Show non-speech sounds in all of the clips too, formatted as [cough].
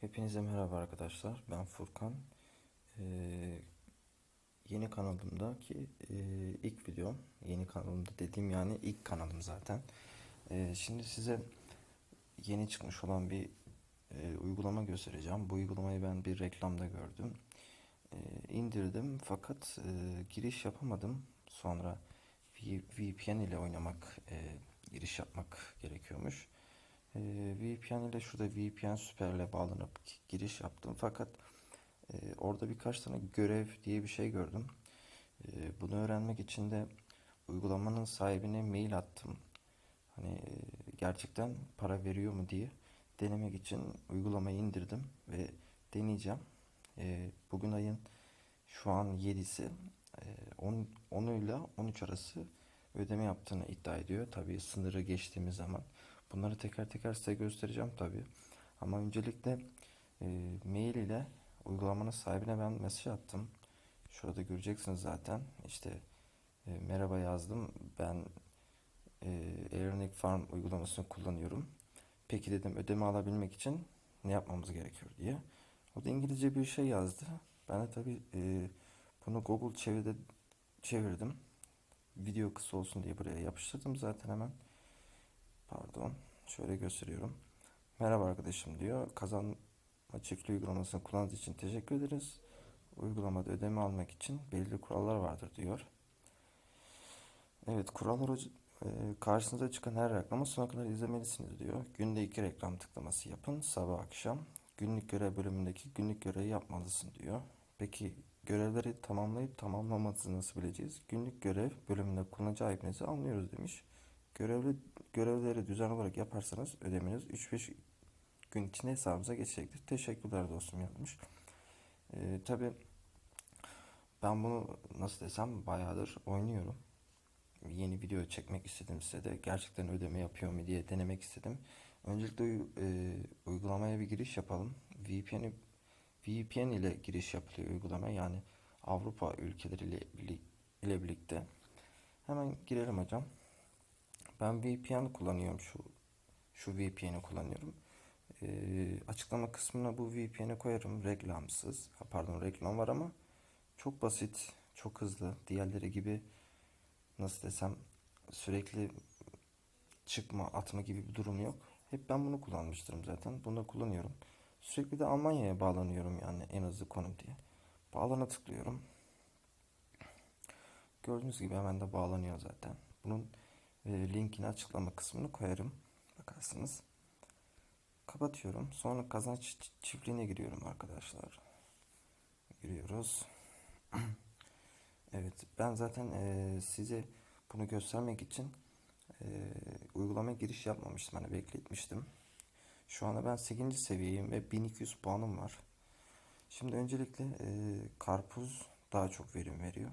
Hepinize merhaba arkadaşlar. Ben Furkan. Ee, yeni kanalımdaki e, ilk videom. Yeni kanalımda dediğim yani ilk kanalım zaten. Ee, şimdi size yeni çıkmış olan bir e, uygulama göstereceğim. Bu uygulamayı ben bir reklamda gördüm. Ee, indirdim fakat e, giriş yapamadım. Sonra VPN ile oynamak, e, giriş yapmak gerekiyormuş. Ee, VPN ile şurada VPN Süper'le bağlanıp ki- giriş yaptım. Fakat e, orada birkaç tane görev diye bir şey gördüm. E, bunu öğrenmek için de uygulamanın sahibine mail attım. Hani e, gerçekten para veriyor mu diye denemek için uygulamayı indirdim ve deneyeceğim. E, bugün ayın şu an 7'si. E, 10, 10 ile 13 arası ödeme yaptığını iddia ediyor. Tabii sınırı geçtiğimiz zaman. Bunları teker teker size göstereceğim tabii. Ama öncelikle e, mail ile uygulamanın sahibine ben mesaj attım. Şurada göreceksiniz zaten. İşte e, merhaba yazdım. Ben e, Aeronik Farm uygulamasını kullanıyorum. Peki dedim ödeme alabilmek için ne yapmamız gerekiyor diye. O da İngilizce bir şey yazdı. Ben de tabii e, bunu Google çeviride çevirdim. Video kısa olsun diye buraya yapıştırdım zaten hemen. Pardon. Şöyle gösteriyorum. Merhaba arkadaşım diyor. Kazanma çiftli uygulamasını kullandığınız için teşekkür ederiz. Uygulamada ödeme almak için belirli kurallar vardır diyor. Evet kurallar e, karşınıza çıkan her reklamı sonuna kadar izlemelisiniz diyor. Günde iki reklam tıklaması yapın sabah akşam. Günlük görev bölümündeki günlük görevi yapmalısın diyor. Peki görevleri tamamlayıp tamamlamadığınızı nasıl bileceğiz? Günlük görev bölümünde kullanıcı IP'nizi anlıyoruz demiş. Görevli, görevleri düzenli olarak yaparsanız ödemeniz 3-5 gün içinde hesabınıza geçecektir. Teşekkürler dostum yazmış. Ee, tabii ben bunu nasıl desem bayağıdır oynuyorum. Yeni video çekmek istedim size de. Gerçekten ödeme yapıyor mu diye denemek istedim. Öncelikle e, uygulamaya bir giriş yapalım. VPN'i VPN ile giriş yapılıyor uygulama. Yani Avrupa ülkeleriyle ile birlikte. Hemen girelim hocam. Ben VPN kullanıyorum şu şu VPN'i kullanıyorum. Ee, açıklama kısmına bu VPN'i koyarım reklamsız. Ha, pardon reklam var ama çok basit, çok hızlı. Diğerleri gibi nasıl desem sürekli çıkma, atma gibi bir durum yok. Hep ben bunu kullanmıştım zaten. Bunu da kullanıyorum. Sürekli de Almanya'ya bağlanıyorum yani en hızlı konum diye. Bağlana tıklıyorum. Gördüğünüz gibi hemen de bağlanıyor zaten. Bunun linkini açıklama kısmını koyarım. Bakarsınız. Kapatıyorum. Sonra kazanç çi- çiftliğine giriyorum arkadaşlar. Giriyoruz. [clears throat] Evet, ben zaten e, size bunu göstermek için e, uygulamaya giriş yapmamıştım. Hani bekletmiştim. Şu anda ben 8. seviyeyim ve 1200 puanım var. Şimdi öncelikle e, karpuz daha çok verim veriyor.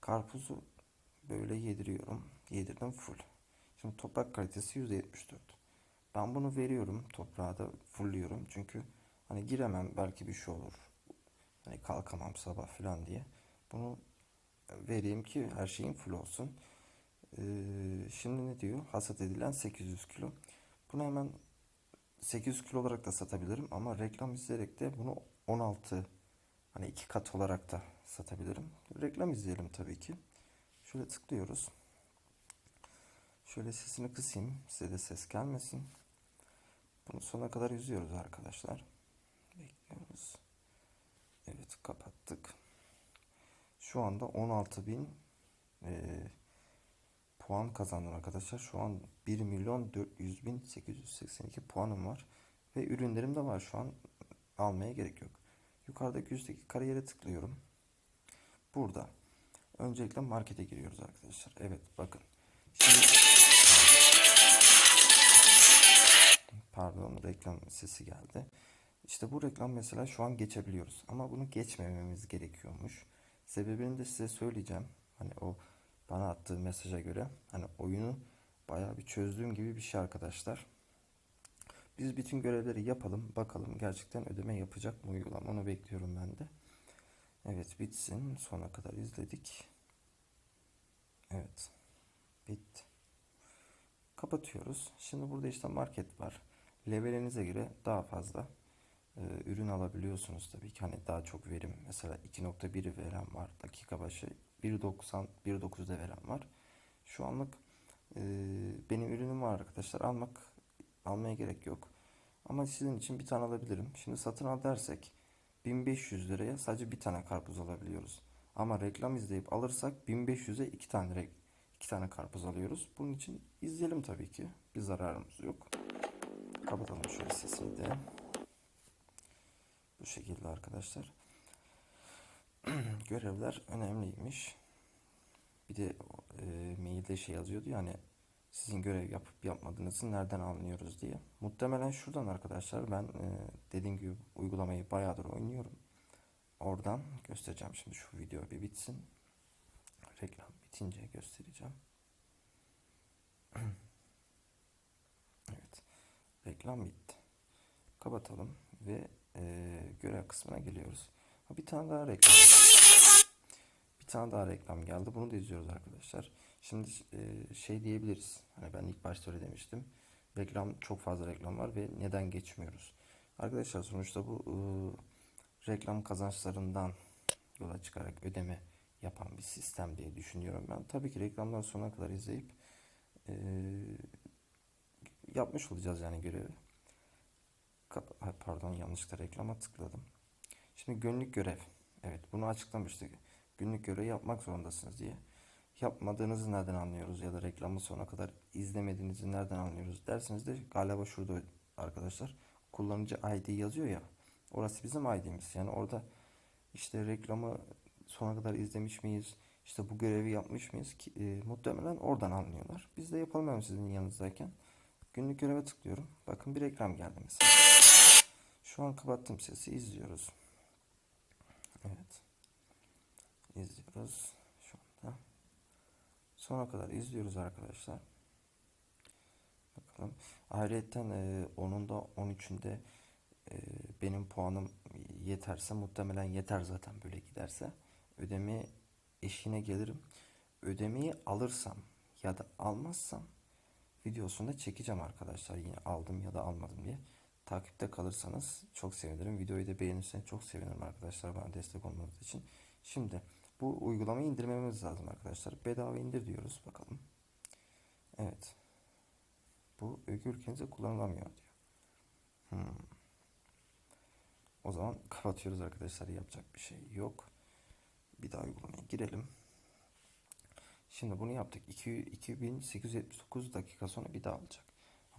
Karpuzu böyle yediriyorum. Yedirdim full. Şimdi toprak kalitesi %74. Ben bunu veriyorum. Toprağa da fullüyorum. Çünkü hani giremem belki bir şey olur. Hani kalkamam sabah falan diye. Bunu vereyim ki her şeyin full olsun. Ee, şimdi ne diyor? Hasat edilen 800 kilo. Bunu hemen 800 kilo olarak da satabilirim ama reklam izleyerek de bunu 16 hani iki kat olarak da satabilirim. Reklam izleyelim tabii ki. Şöyle tıklıyoruz. Şöyle sesini kısayım. Size de ses gelmesin. Bunu sona kadar izliyoruz arkadaşlar. Bekliyoruz. Evet kapattık. Şu anda 16.000 eee puan kazandım arkadaşlar. Şu an 1 milyon 400 bin 882 puanım var. Ve ürünlerim de var şu an. Almaya gerek yok. Yukarıdaki üstteki kariyere tıklıyorum. Burada. Öncelikle markete giriyoruz arkadaşlar. Evet bakın. Şimdi pardon reklam sesi geldi. İşte bu reklam mesela şu an geçebiliyoruz. Ama bunu geçmememiz gerekiyormuş. Sebebini de size söyleyeceğim. Hani o bana attığı mesaja göre hani oyunu bayağı bir çözdüğüm gibi bir şey arkadaşlar. Biz bütün görevleri yapalım. Bakalım gerçekten ödeme yapacak mı uygulama. Onu bekliyorum ben de. Evet bitsin. Sona kadar izledik. Evet. Bitti. Kapatıyoruz. Şimdi burada işte market var. Levelinize göre daha fazla e, ürün alabiliyorsunuz tabii ki. Hani daha çok verim. Mesela 2.1 veren var. Dakika başı 1.90 1.9'da veren var. Şu anlık e, benim ürünüm var arkadaşlar. Almak almaya gerek yok. Ama sizin için bir tane alabilirim. Şimdi satın al dersek 1500 liraya sadece bir tane karpuz alabiliyoruz. Ama reklam izleyip alırsak 1500'e iki tane rek- iki tane karpuz alıyoruz. Bunun için izleyelim tabii ki. Bir zararımız yok. Kapatalım şöyle sesini de. Bu şekilde arkadaşlar. [clears throat] Görevler önemliymiş. Bir de e, mailde şey yazıyordu ya hani sizin görev yapıp yapmadığınızı nereden anlıyoruz diye. Muhtemelen şuradan arkadaşlar ben e, dediğim gibi uygulamayı bayağıdır oynuyorum. Oradan göstereceğim şimdi şu video bir bitsin. Reklam bitince göstereceğim. [clears throat] Evet. Reklam bitti. Kapatalım ve e, görev kısmına geliyoruz. Ha, bir tane daha reklam. Bir tane daha reklam geldi. Bunu da izliyoruz arkadaşlar. Şimdi e, şey diyebiliriz. Hani ben ilk başta öyle demiştim. Reklam çok fazla reklam var ve neden geçmiyoruz? Arkadaşlar sonuçta bu e, reklam kazançlarından yola çıkarak ödeme bir sistem diye düşünüyorum ben. Tabii ki reklamdan sonuna kadar izleyip e, yapmış olacağız yani görevi. Pardon yanlışlıkla reklama tıkladım. Şimdi günlük görev. Evet bunu açıklamıştık. Günlük görev yapmak zorundasınız diye. Yapmadığınızı nereden anlıyoruz ya da reklamı sonuna kadar izlemediğinizi nereden anlıyoruz derseniz de galiba şurada arkadaşlar kullanıcı ID yazıyor ya. Orası bizim ID'miz. Yani orada işte reklamı sona kadar izlemiş miyiz? İşte bu görevi yapmış mıyız ki e, muhtemelen oradan anlıyorlar. Biz de yapalım hemen sizin yanınızdayken. Günlük göreve tıklıyorum. Bakın bir reklam geldi mesela. Şu an kapattım sesi izliyoruz. Evet. İzliyoruz şu anda. Sona kadar izliyoruz arkadaşlar. Bakalım. Ayrıyeten e, onun da 13'ünde e, benim puanım yeterse muhtemelen yeter zaten böyle giderse. Ödeme eşiğine gelirim. Ödemeyi alırsam ya da almazsam videosunda çekeceğim arkadaşlar. Yine aldım ya da almadım diye. Takipte kalırsanız çok sevinirim. Videoyu da beğenirseniz çok sevinirim arkadaşlar bana destek olmanız için. Şimdi bu uygulamayı indirmemiz lazım arkadaşlar. Bedava indir diyoruz bakalım. Evet. Bu ülke ülkenize kullanılamıyor diyor. Hmm. O zaman kapatıyoruz arkadaşlar. Yapacak bir şey yok. Bir daha uygulamaya girelim. Şimdi bunu yaptık. 2, 2879 dakika sonra bir daha alacak.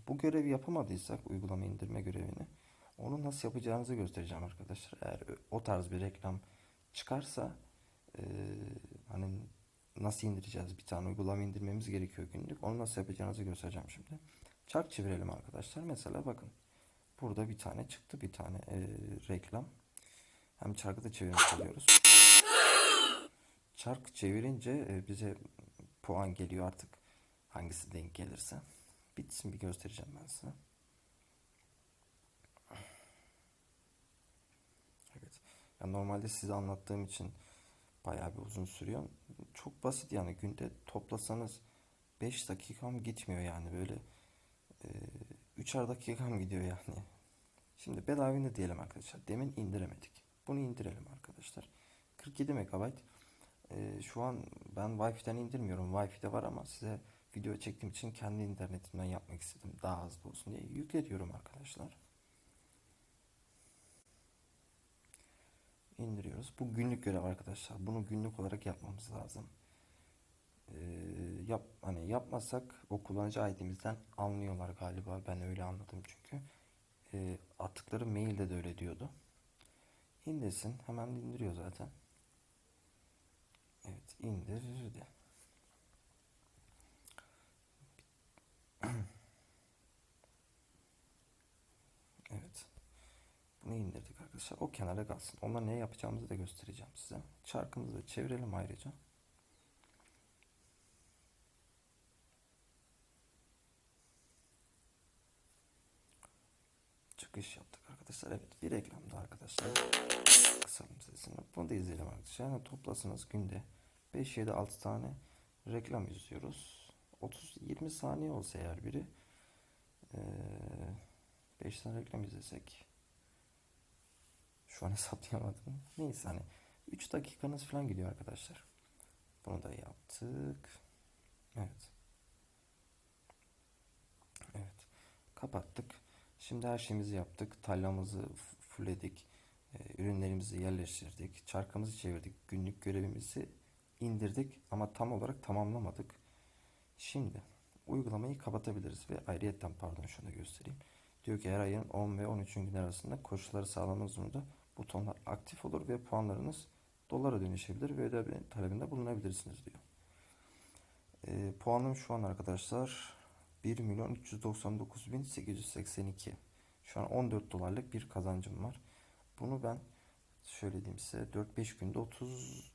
Bu görevi yapamadıysak uygulama indirme görevini onu nasıl yapacağınızı göstereceğim arkadaşlar. Eğer o tarz bir reklam çıkarsa eee, hani nasıl indireceğiz? Bir tane uygulama indirmemiz gerekiyor günlük. Onu nasıl yapacağınızı göstereceğim şimdi. Çark çevirelim arkadaşlar. Mesela bakın. Burada bir tane çıktı. Bir tane eee, reklam. Hem çarkı da çevirmiş oluyoruz. Çark çevirince e, bize puan geliyor artık. Hangisi denk gelirse. Bitsin bir göstereceğim ben size. Evet. Ya normalde size anlattığım için bayağı bir uzun sürüyor. Çok basit yani günde toplasanız 5 dakikam gitmiyor yani böyle e, 3'er dakikam gidiyor yani. Şimdi bedava indir diyelim arkadaşlar. Demin indiremedik. Bunu indirelim arkadaşlar. 47 MB. E, şu an ben Wi-Fi'den indirmiyorum. Wi-Fi'de var ama size video çektiğim için kendi internetimden yapmak istedim. Daha hızlı olsun diye yükle arkadaşlar. indiriyoruz. Bu günlük görev arkadaşlar. Bunu günlük olarak yapmamız lazım. Ee, yap hani yapmasak o kullanıcı ID'mizden anlıyorlar galiba. Ben öyle anladım çünkü. Ee, attıkları mailde de öyle diyordu. İndirsin. Hemen indiriyor zaten. Evet indirdi. Evet. Bunu indirdik arkadaşlar. O kenara kalsın. Onunla ne yapacağımızı da göstereceğim size. Çarkımızı da çevirelim ayrıca. Çıkış yaptık arkadaşlar. Evet bir reklamda arkadaşlar. Kısalım sesini. Bunu da izleyelim arkadaşlar. Yani toplasınız günde 5-7-6 tane reklam izliyoruz. 30-20 saniye olsa eğer biri 5 tane reklam izlesek Şu an [laughs] hesaplayamadım. Neyse hani 3 dakikanız falan gidiyor arkadaşlar. Bunu da yaptık. Evet. Evet. Kapattık. Şimdi her şeyimizi yaptık. Tallamızı f- fullledik. Ee, ürünlerimizi yerleştirdik. Çarkımızı çevirdik. Günlük görevimizi indirdik ama tam olarak tamamlamadık. Şimdi uygulamayı kapatabiliriz ve ayrıyetten pardon şunu göstereyim. Diyor ki her ayın 10 ve 13. gün arasında koşulları sağlamak zorunda butonlar aktif olur ve puanlarınız dolara dönüşebilir ve ödeme talebinde bulunabilirsiniz diyor. Ee, puanım şu an arkadaşlar 1 milyon 399 bin 882. Şu an 14 dolarlık bir kazancım var. Bunu ben şöyle diyeyim size 4-5 günde 30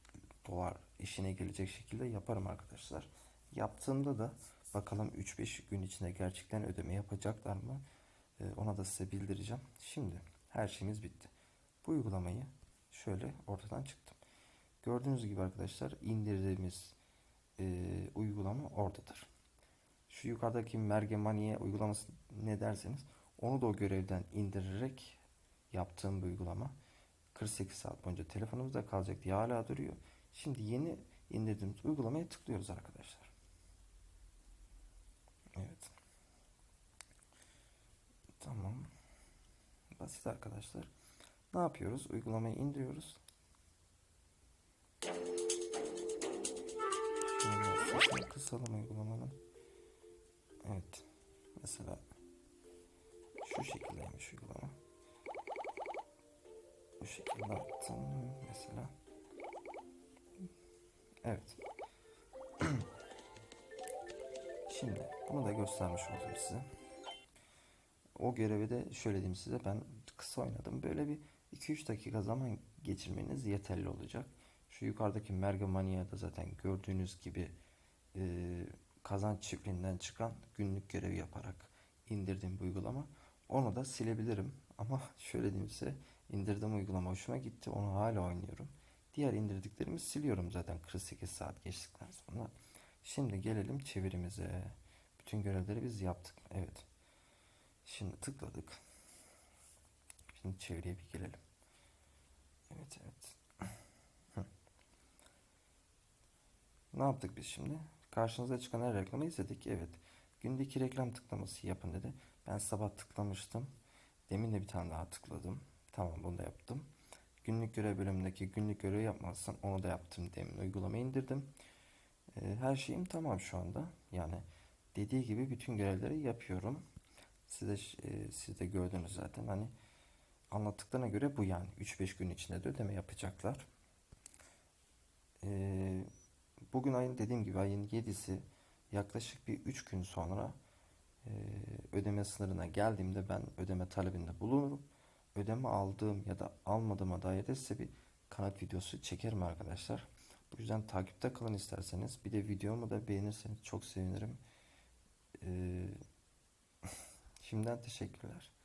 dolar işine gelecek şekilde yaparım arkadaşlar. Yaptığımda da bakalım 3-5 gün içinde gerçekten ödeme yapacaklar mı? Ee, ona da size bildireceğim. Şimdi her şeyimiz bitti. Bu uygulamayı şöyle ortadan çıktım. Gördüğünüz gibi arkadaşlar indirdiğimiz e, uygulama oradadır. Şu yukarıdaki Mergemaniye uygulaması ne derseniz onu da o görevden indirerek yaptığım bir uygulama. 48 saat boyunca telefonumuzda kalacak diye hala duruyor. Şimdi yeni indirdiğimiz uygulamaya tıklıyoruz arkadaşlar. Evet. Tamam. Basit arkadaşlar. Ne yapıyoruz? Uygulamayı indiriyoruz. Kısalım uygulamanın. Evet. Mesela şu şekildeymiş uygulama. Bu şekilde attım mesela. Evet. [clears throat] Şimdi bunu da göstermiş oldum size. O görevi de şöyle diyeyim size ben kısa oynadım. Böyle bir 2-3 dakika zaman geçirmeniz yeterli olacak. Şu yukarıdaki Mergemania'da zaten gördüğünüz gibi e, kazanç çiftliğinden çıkan günlük görev yaparak indirdiğim bu uygulama. Onu da silebilirim. Ama [laughs] şöyle diyeyim size indirdiğim uygulama hoşuma gitti. Onu hala oynuyorum. Diğer indirdiklerimi siliyorum zaten 48 saat geçtikten sonra. Şimdi gelelim çevirimize. Bütün görevleri biz yaptık. Evet. Şimdi tıkladık. Şimdi çeviriye bir gelelim. Evet evet. [clears throat] Ne yaptık biz şimdi? Karşınıza çıkan her reklamı izledik. Evet. Gündeki reklam tıklaması yapın dedi. Ben sabah tıklamıştım. Demin de bir tane daha tıkladım. Tamam bunu da yaptım. Günlük görev bölümündeki günlük görevi yapmazsan onu da yaptım demin. Uygulamayı indirdim. Ee, her şeyim tamam şu anda. Yani dediği gibi bütün görevleri yapıyorum. Siz de, e, siz de gördünüz zaten. Hani anlattıklarına göre bu yani. 3-5 gün içinde de ödeme yapacaklar. Ee, bugün ayın dediğim gibi ayın 7'si yaklaşık bir 3 gün sonra e, ödeme sınırına geldiğimde ben ödeme talebinde bulunurum. Ödeme aldığım ya da almadığıma dair de size bir kanıt videosu çekerim arkadaşlar. Bu yüzden takipte kalın isterseniz. Bir de videomu da beğenirseniz çok sevinirim. Ee, [laughs] şimdiden teşekkürler.